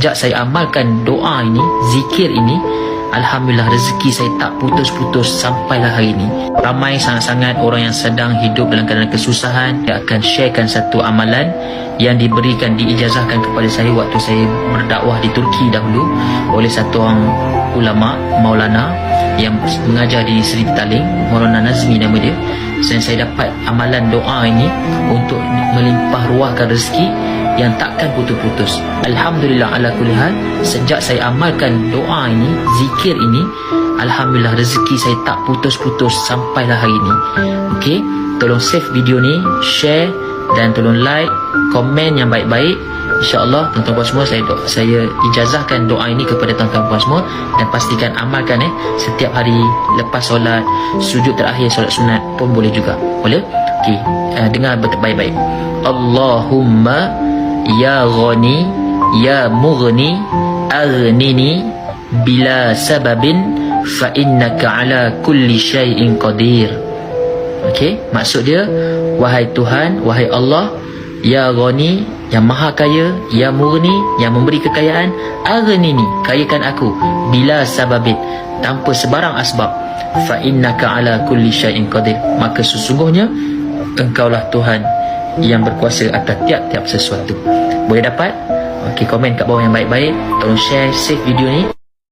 Sejak saya amalkan doa ini, zikir ini, Alhamdulillah rezeki saya tak putus-putus sampailah hari ini. Ramai sangat-sangat orang yang sedang hidup dalam keadaan kesusahan yang akan sharekan satu amalan yang diberikan, diijazahkan kepada saya waktu saya berdakwah di Turki dahulu oleh satu orang ulama, Maulana yang mengajar di Seri Petaling, Maulana Nazmi nama dia. Dan saya dapat amalan doa ini untuk melimpah ruahkan rezeki yang takkan putus-putus. Alhamdulillah ala kulli hal, sejak saya amalkan doa ini, zikir ini, alhamdulillah rezeki saya tak putus-putus sampailah hari ini. Okey, tolong save video ni, share dan tolong like, komen yang baik-baik. InsyaAllah tuan-tuan puan semua saya saya ijazahkan doa ini kepada tuan-tuan puan semua dan pastikan amalkan eh setiap hari lepas solat sujud terakhir solat sunat pun boleh juga. Boleh? Okey, uh, dengar baik-baik. Allahumma ya ghani ya mughni aghnini bila sababin fa innaka ala kulli syai'in qadir. Okey, maksud dia wahai Tuhan, wahai Allah, ya ghani yang maha kaya, ya murni yang memberi kekayaan, aghnini, kayakan aku bila sababin tanpa sebarang asbab. Fa innaka ala kulli syai'in qadir. Maka sesungguhnya engkaulah Tuhan yang berkuasa atas tiap-tiap sesuatu. Boleh dapat? Okey, komen kat bawah yang baik-baik. Tolong share, save video ni.